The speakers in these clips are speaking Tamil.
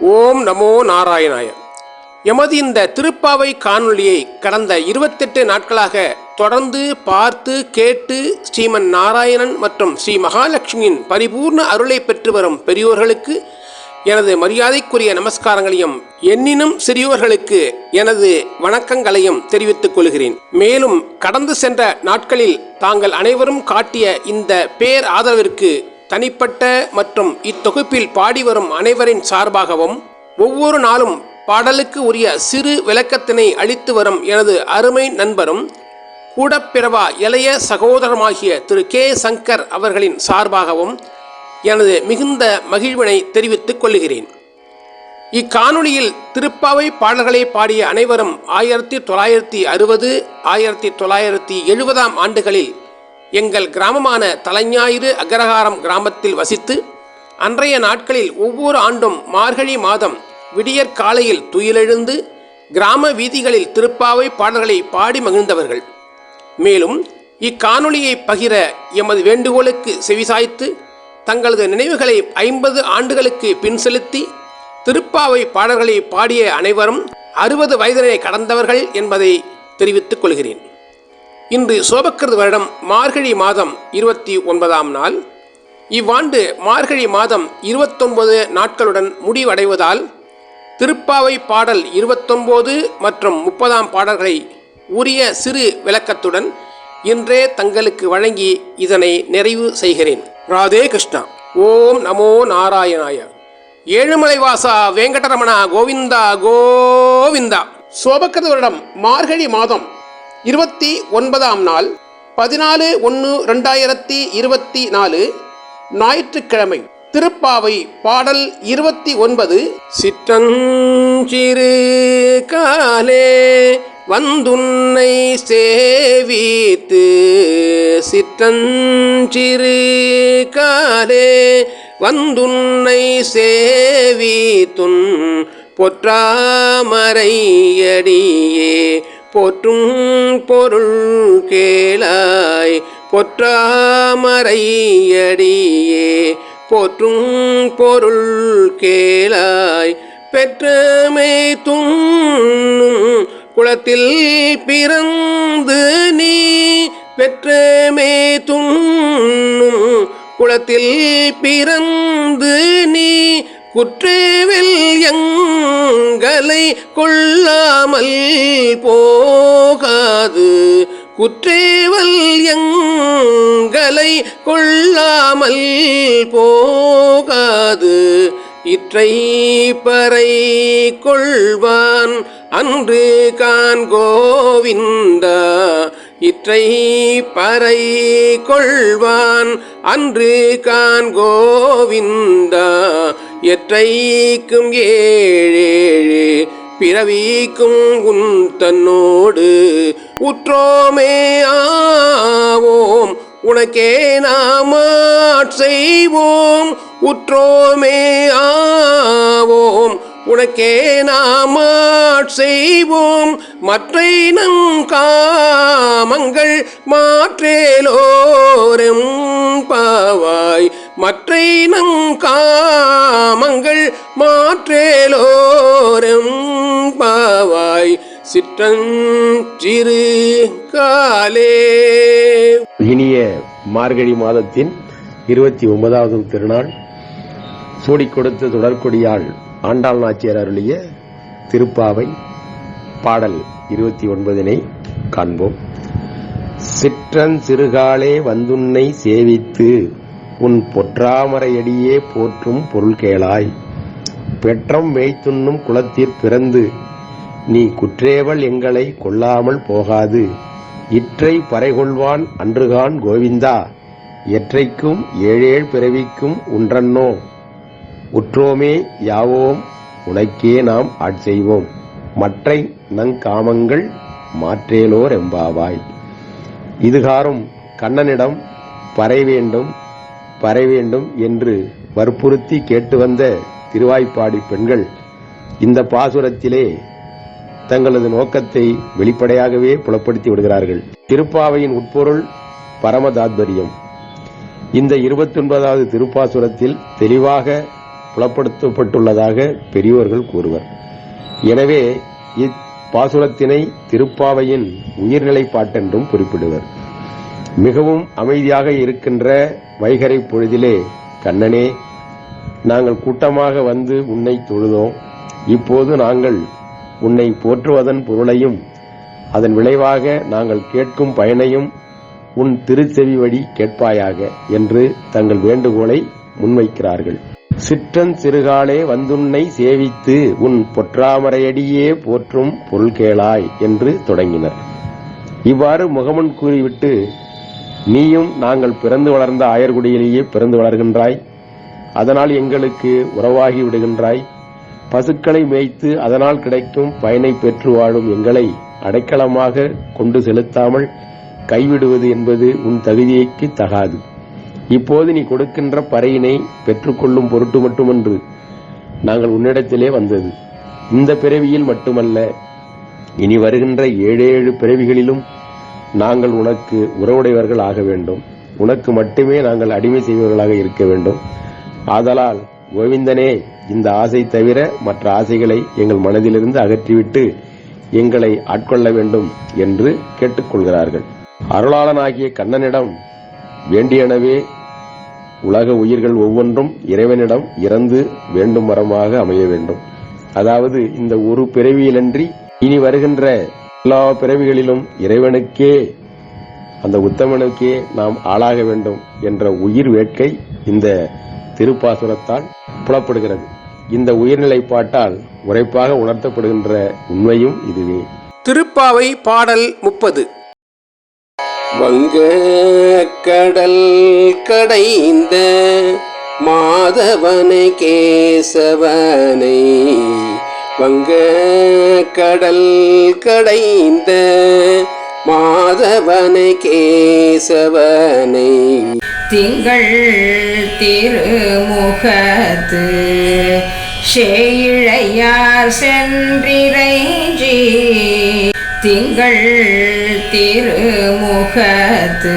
ஓம் நமோ நாராயணாய. எமது இந்த திருப்பாவை காணொளியை கடந்த இருபத்தெட்டு நாட்களாக தொடர்ந்து பார்த்து கேட்டு ஸ்ரீமன் நாராயணன் மற்றும் ஸ்ரீ மகாலட்சுமியின் பரிபூர்ண அருளை பெற்று வரும் பெரியோர்களுக்கு எனது மரியாதைக்குரிய நமஸ்காரங்களையும் எண்ணினும் சிறியோர்களுக்கு எனது வணக்கங்களையும் தெரிவித்துக் கொள்கிறேன். மேலும் கடந்து சென்ற நாட்களில் தாங்கள் அனைவரும் காட்டிய இந்த பேர் ஆதரவிற்கு தனிப்பட்ட மற்றும் இத்தொகுப்பில் பாடி வரும் அனைவரின் சார்பாகவும் ஒவ்வொரு நாளும் பாடலுக்கு உரிய சிறு விளக்கத்தினை அளித்து வரும் எனது அருமை நண்பரும் கூடப்பிறவா இளைய சகோதரமாகிய திரு கே. சங்கர் அவர்களின் சார்பாகவும் எனது மிகுந்த மகிழ்வினை தெரிவித்துக் கொள்கிறேன். இக்காணொளியில் திருப்பாவை பாடல்களை பாடிய அனைவரும் ஆயிரத்தி தொள்ளாயிரத்தி அறுபது ஆயிரத்தி தொள்ளாயிரத்தி எழுபதாம் ஆண்டுகளில் எங்கள் கிராமமான தலைஞாயிறு அக்ரஹாரம் கிராமத்தில் வசித்து அன்றைய நாட்களில் ஒவ்வொரு ஆண்டும் மார்கழி மாதம் விடியற் காலையில் துயிலெழுந்து கிராம வீதிகளில் திருப்பாவை பாடல்களை பாடி மகிழ்ந்தவர்கள். மேலும் இக்காணொளியை பகிர எமது வேண்டுகோளுக்கு செவிசாய்த்து தங்களது நினைவுகளை ஐம்பது ஆண்டுகளுக்கு பின் செலுத்தி திருப்பாவை பாடல்களை பாடிய அனைவரும் அறுபது வயதினை கடந்தவர்கள் என்பதை தெரிவித்துக் கொள்கிறேன். இன்று சோபக்கிருது வருடம் மார்கழி மாதம் இருபத்தி ஒன்பதாம் நாள். இவ்வாண்டு மார்கழி மாதம் இருபத்தொன்பது நாட்களுடன் முடிவடைவதால் திருப்பாவை பாடல் இருபத்தொன்பது மற்றும் முப்பதாம் பாடல்களை உரிய சிறு விளக்கத்துடன் இன்றே தங்களுக்கு வழங்கி இதனை நிறைவு செய்கிறேன். ராதே கிருஷ்ணா. ஓம் நமோ நாராயணாய. ஏழுமலைவாசா வேங்கடரமணா கோவிந்தா கோவிந்தா. சோபக்கிருத வருடம் மார்கழி மாதம் இருபத்தி ஒன்பதாம் நாள் பதினாலு ஒன்று ரெண்டாயிரத்தி இருபத்தி நாலு ஞாயிற்றுக்கிழமை. திருப்பாவை பாடல் இருபத்தி ஒன்பது. சிற்றஞ்சிறு காலே வந்துன்னை சேவித்து சிற்றஞ்சிறு காலே வந்துன்னை சேவித்துன் பொற்றாமரையடியே போற்றும் பொருள் கேளாய் பொற்றாமரையடியே. போற்றும் பொருள் கேளாய் பெற்றமை துண்ணும் குளத்தில் பிறந்து நீ. பெற்றமே துண்ணும் குளத்தில் பிறந்து நீ. குற்றேவில் எங்களை கொள்ளாமல் போகாது. குற்றேவல் எங்களை கொள்ளாமல் போகாது. இற்றை பறை கொள்வான் அன்று கான் கோவிந்தா இற்றை பறை கொள்வான் அன்று கான் கோவிந்தா எற்றைக்கும் ஏழேழு பிறவிக்கும் உன் தன்னோடு உற்றோமே ஆவோம். உனக்கே நாம் செய்வோம். உற்றோமே ஆவோம். உனக்கே நாம் செய்வோம். மற்றை நங்காமங்கள் மாற்றேலோரும் பாவாய். மற்றை நங்காமங்கள் மாற்றேலோரும் பாவாய் சிற்றஞ்சிறு காலே. இனிய மார்கழி மாதத்தின் இருபத்தி ஒன்பதாவது திருநாள் சூடிக் கொடுத்த தொடர்கொடியாள் ஆண்டாள் நாச்சியார் அருளிய திருப்பாவை பாடல் இருபத்தி ஒன்பதினை காண்போம். சிற்றன் சிறுகாலே வந்துன்னை சேவித்து உன் பொற்றாமரையடியே போற்றும் பொருள் கேளாய் பெற்றம் மேய்த்துண்ணும் குளத்திற் பிறந்து நீ குற்றேவல் எங்களை கொள்ளாமல் போகாது. இற்றை பறைகொள்வான் அன்றுகான் கோவிந்தா எற்றைக்கும் ஏழேழ் பிறவிக்கும் உன்றன்னோ. உற்றோமே யாவோம் உனக்கே நாம் ஆட்செய்வோம் மற்றை நங்காமங்கள் மாற்றேலோர் எம்பாவாய். இதுகாரும் கண்ணனிடம் பறை வேண்டும் வர வேண்டும் என்று வற்புறுத்தி கேட்டு வந்த திருவாய்ப்பாடி பெண்கள் இந்த பாசுரத்திலே தங்களது நோக்கத்தை வெளிப்படையாகவே புலப்படுத்தி விடுகிறார்கள். திருப்பாவையின் உட்பொருள் பரம தாத்பரியம் இந்த இருபத்தி ஒன்பதாவது திருப்பாசுரத்தில் தெளிவாக புலப்படுத்தப்பட்டுள்ளதாக பெரியோர்கள் கூறுவர். எனவே இப்பாசுரத்தினை திருப்பாவையின் உயிர்நிலைப்பாட்டென்றும் குறிப்பிடுவர். மிகவும் அமைதியாக இருக்கின்ற வைகரை பொழுதிலே கண்ணனே நாங்கள் கூட்டமாக வந்து உன்னை தொழுதோம். இப்போது நாங்கள் உன்னை போற்றுவதன் பொருளையும் அதன் விளைவாக நாங்கள் கேட்கும் பயனையும் உன் திருச்செவி வழி கேட்பாயாக என்று தங்கள் வேண்டுகோளை முன்வைக்கிறார்கள். சிற்றன் சிறுகாலே வந்துன்னை சேவித்து உன் பொற்றாமரையடியே போற்றும் பொருள் கேளாய் என்று தொடங்கினர். இவ்வாறு முகமன் கூறிவிட்டு நீயும் நாங்கள் பிறந்து வளர்ந்த ஆயர்குடியிலேயே பிறந்து வளர்கின்றாய். அதனால் எங்களுக்கு உறவாகி விடுகின்றாய். பசுக்களை மேய்த்து அதனால் கிடைக்கும் பயனை பெற்று வாழும் எங்களை அடைக்கலமாக கொண்டு செலுத்தாமல் கைவிடுவது என்பது உன் தகுதியைக்கு தகாது. இப்போது நீ கொடுக்கின்ற பறையினை பெற்றுக்கொள்ளும் பொருட்டு மட்டுமன்று நாங்கள் உன்னிடத்திலே வந்தது. இந்த பிறவியில் மட்டுமல்ல இனி வருகின்ற ஏழேழு பிறவிகளிலும் நாங்கள் உனக்கு உறவுடையவர்கள் ஆக வேண்டும். உனக்கு மட்டுமே நாங்கள் அடிமை செய்பவர்களாக இருக்க வேண்டும். ஆதலால் கோவிந்தனே இந்த ஆசை தவிர மற்ற ஆசைகளை எங்கள் மனதிலிருந்து அகற்றிவிட்டு எங்களை ஆட்கொள்ள வேண்டும் என்று கேட்டுக்கொள்கிறார்கள். அருளாளனாகிய கண்ணனிடம் வேண்டியனவே உலக உயிர்கள் ஒவ்வொன்றும் இறைவனிடம் இறந்து வேண்டும் மரமாக அமைய வேண்டும். அதாவது இந்த ஒரு பிறவியிலன்றி இனி வருகின்ற எல்லா பிறவிகளிலும் இறைவனுக்கே அந்த உத்தமனுக்கே நாம் ஆளாக வேண்டும் என்ற உயிர் வேட்கை இந்த திருப்பாசுரத்தால் புலப்படுகிறது. இந்த உயிர்நிலைப்பாட்டால் உரைப்பாக உணர்த்தப்படுகின்ற உண்மையும் இதுவே. திருப்பாவை பாடல் முப்பது. வங்க கடல் கடைந்த மாதவனை கேசவனை வங்க கடல் கடைந்த மாதவனை கேசவனை. திங்கள் திருமுகத்து ஷேயிழையார் சென்றிரைஞ்சி திங்கள் திருமுகத்து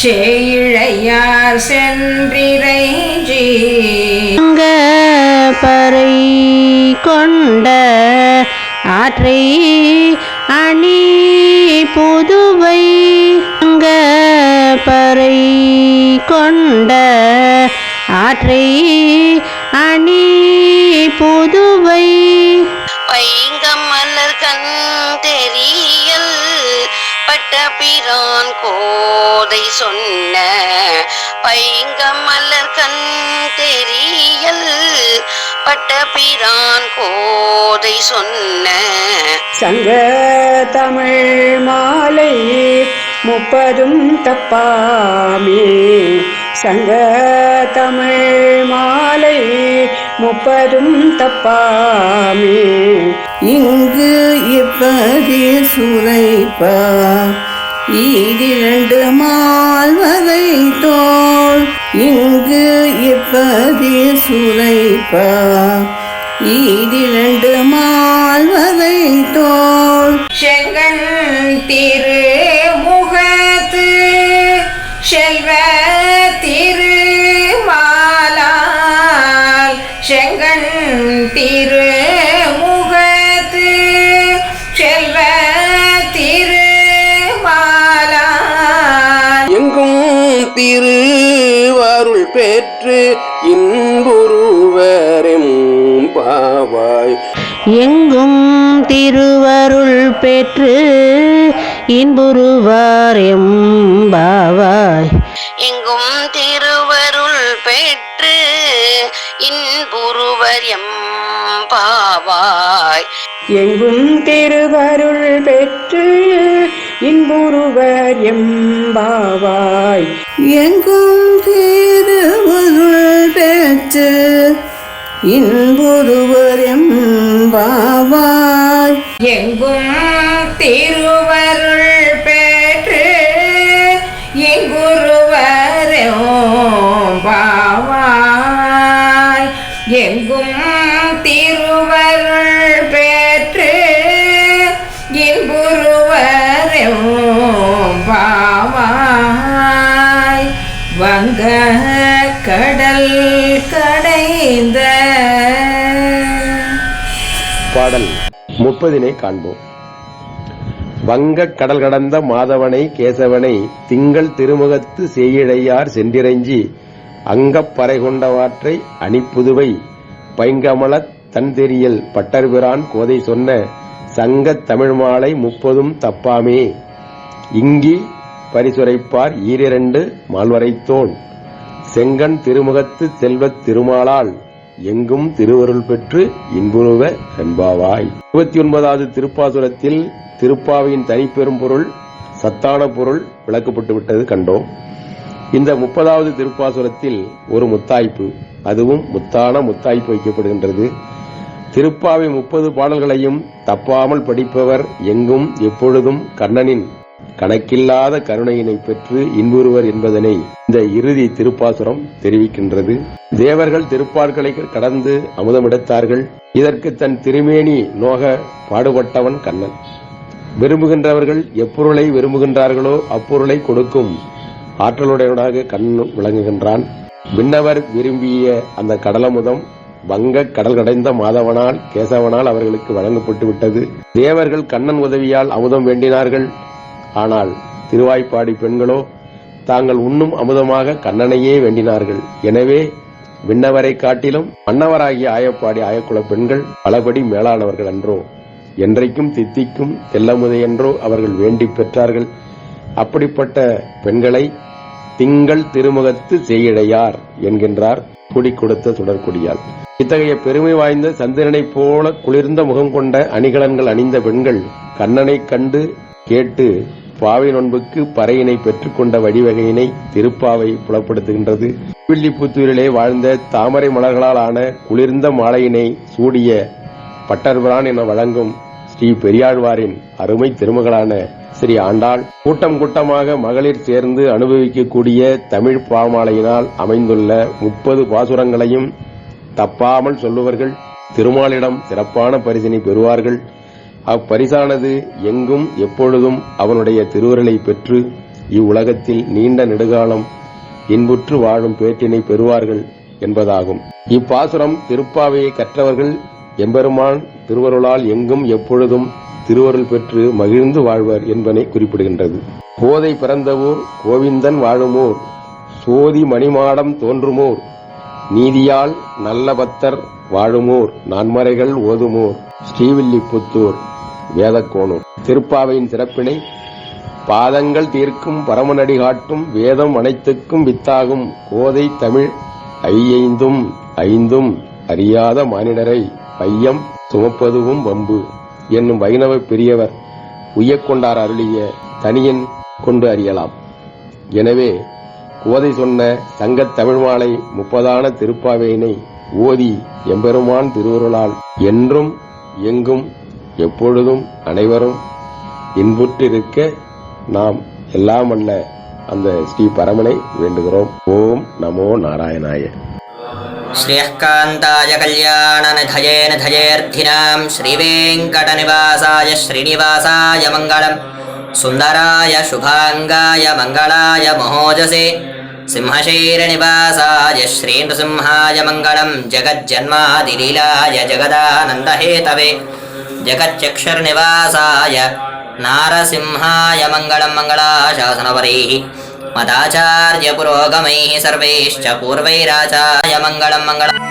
ஷேயிழையார் சென்றிரைஞ்சி அங்க கொண்ட ஆற்றை அணி புதுவை அங்க பறை கொண்ட ஆற்றை பிரான் கோதை சொன்ன. சங்க தமிழ் மாலை முப்பதும் தப்பாமே. சங்க தமிழ் மாலை முப்பதும் தப்பாமே. இங்கு இப்பதி சுரைப்பா ஈதிரண்டு மால்வகை தோல் இங்கு இப்பதி சுரைப்பா ஈதிரண்டு மால்வகை தோள் செங்கன் திருமுகத்து செல்வ திருமாலால் செங்கன் திருமுகத்து செல்வ திருமாலால் எங்கும் திருவருள் பெற்று இன்புருவரெம் பாவாய். எங்கும் திருவருள் பெற்று இன்புருவார் எம்பாவாய் எங்கும் திருவருள் பெற்று இன்புருவர் எம்பாவாய் எங்கும் திருவருள் பெற்று இன்புருவர் எம்பாவாய். எங்கும் திருவருள் பெற்று இன்புருவர் எம்பாவாய். எங்கும் திருவருள் முப்பதினை காண்போம். வங்கக் கடல் கடந்த மாதவனை கேசவனை திங்கள் திருமுகத்து செய்யிழையார் சென்றிறைஞ்சி அங்கப்பறை கொண்டவாற்றை அணிப்புதுவை பைங்கமலத் தன்தெரியல் பட்டர்பிரான் கோதை சொன்ன சங்கத் தமிழ் மாலை முப்பதும் தப்பாமே. இங்கி பரிசுரைப்பார் ஈரிரண்டு மால்வரைத்தோன். செங்கன் திருமுகத்து செல்வத் திருமாலால் எங்கும் திருவருள் பெற்று இன்புருவ என்பாவாய் இருபத்தி ஒன்பதாவது திருப்பாசுரத்தில் திருப்பாவையின் தனிப்பெரும் பொருள் சத்தான பொருள் விளக்கப்பட்டு விட்டது கண்டோம். இந்த முப்பதாவது திருப்பாசுரத்தில் ஒரு முத்தாய்ப்பு அதுவும் முத்தான முத்தாய்ப்பு வைக்கப்படுகின்றது. திருப்பாவை முப்பது பாடல்களையும் தப்பாமல் படிப்பவர் எங்கும் எப்பொழுதும் கண்ணனின் கணக்கில்லாத கருணையினை பெற்று இன்புறுவர் என்பதனை இந்த இறுதி திருப்பாசுரம் தெரிவிக்கின்றது. தேவர்கள் திருப்பார்களை கடந்து அமுதமெடுத்தார்கள். இதற்கு தன் திருமேனி நோக பாடுபட்டவன் கண்ணன். விரும்புகின்றவர்கள் எப்பொருளை விரும்புகின்றார்களோ அப்பொருளை கொடுக்கும் ஆற்றலுடையவனாக கண்ணன் விளங்குகின்றான். விண்ணவர் விரும்பிய அந்த கடலமுதம் வங்க கடல் கடைந்த மாதவனால் கேசவனால் அவர்களுக்கு வழங்கப்பட்டு விட்டது. தேவர்கள் கண்ணன் உதவியால் அமுதம் வேண்டினார்கள். ஆனால் திருவாய்ப்பாடி பெண்களோ தாங்கள் உண்ணும் அமுதமாக கண்ணனையே வேண்டினார்கள். எனவே விண்ணவரை காட்டிலும் மன்னவராகிய ஆயப்பாடி ஆயக்குல பெண்கள் பலபடி மேலானவர்கள் அன்றோ என்றைக்கும் தித்திக்கும் தெல்லமுதை என்றோ அவர்கள் வேண்டி பெற்றார்கள். அப்படிப்பட்ட பெண்களை திங்கள் திருமுகத்து செய்யடையார் என்கின்றார் குடி கொடுத்த தொடர்குடியால் இத்தகைய பெருமை வாய்ந்த சந்திரனைப் போல குளிர்ந்த முகம் கொண்ட அணிகலன்கள் அணிந்த பெண்கள் கண்ணனை கண்டு கேட்டு பாவை நோன்புக்கு பறையினை பெற்றுக்கொண்ட வழிவகையினை திருப்பாவை புலப்படுத்துகின்றது. வில்லிபுத்தூரிலே வாழ்ந்த தாமரை மலர்களால் ஆன குளிர்ந்த மாலையினை சூடிய பட்டர்பிரான் என வழங்கும் ஸ்ரீ பெரியாழ்வாரின் அருமை திருமகளான ஸ்ரீ ஆண்டாள் கூட்டம் கூட்டமாக மகளிர் சேர்ந்து அனுபவிக்கக்கூடிய தமிழ் பாமாலையினால் அமைந்துள்ள முப்பது பாசுரங்களையும் தப்பாமல் சொல்லுவர்கள் திருமாலிடம் சிறப்பான பரிசினை பெறுவார்கள். அப்பரிசானது எங்கும் எப்பொழுதும் அவனுடைய திருவருளை பெற்று இவ்வுலகத்தில் நீண்ட நெடுகாலம் இன்புற்று வாழும் பேற்றினை பெறுவார்கள் என்பதாகும். இப்பாசுரம் திருப்பாவையை கற்றவர்கள் எம்பெருமான் திருவருளால் எங்கும் எப்பொழுதும் திருவருள் பெற்று மகிழ்ந்து வாழ்வர் என்பனை குறிப்பிடுகின்றது. கோதை பிறந்தவூர் கோவிந்தன் வாழுமோர் சோதி மணிமாடம் தோன்றுமோர் நீதியால் நல்ல பத்தர் வாழுமோர் நான்மறைகள் ஓதுமோர் ஸ்ரீவில்லிபுத்தூர் வேதக்கோணூர் திருப்பாவையின் சிறப்பினை பாதங்கள் தீர்க்கும் பரமநடி காட்டும் வேதம் அனைத்துக்கும் வித்தாகும் கோதை தமிழ் ஐயைந்தும் ஐந்தும் அறியாத மானிடரை ஐயம் சுமப்பதுவும் வம்பு என்னும் வைணவ பெரியவர் உய்யக்கொண்டார் அருளிய தனியன் கொண்டு அறியலாம். எனவே கோதை சொன்ன சங்கத் தமிழ் மாலை முப்பதான திருப்பாவையினை ஓதி எம்பெருமான் திருவருளால் என்றும் எங்கும் எப்பொழுதும் அனைவரும் இன்புற்றிருக்க நாம் எல்லாம் அல்ல அந்த ஸ்ரீ பரமனை வேண்டுகிறோம் ஓம் நமோ நாராயணாய श्रियः कान्ताय कल्याणनिधये निधयेऽर्थिनां श्रीवेङ्कटनिवासाय श्रीनिवासाय मङ्गलम् सुन्दराय शुभाङ्गाय मङ्गलाय महोजसे सिंहशैरनिवासाय श्रीनृसिंहाय मङ्गलं जगज्जन्मादिलीलाय जगदानन्दहेतवे जगच्चक्षुर्निवासाय नारसिंहाय मङ्गलं मङ्गलाशासनवरैः मदाचार्यपुरोगमैः सर्वैश्च पूर्वैराचार्य मङ्गलं मङ्गलम्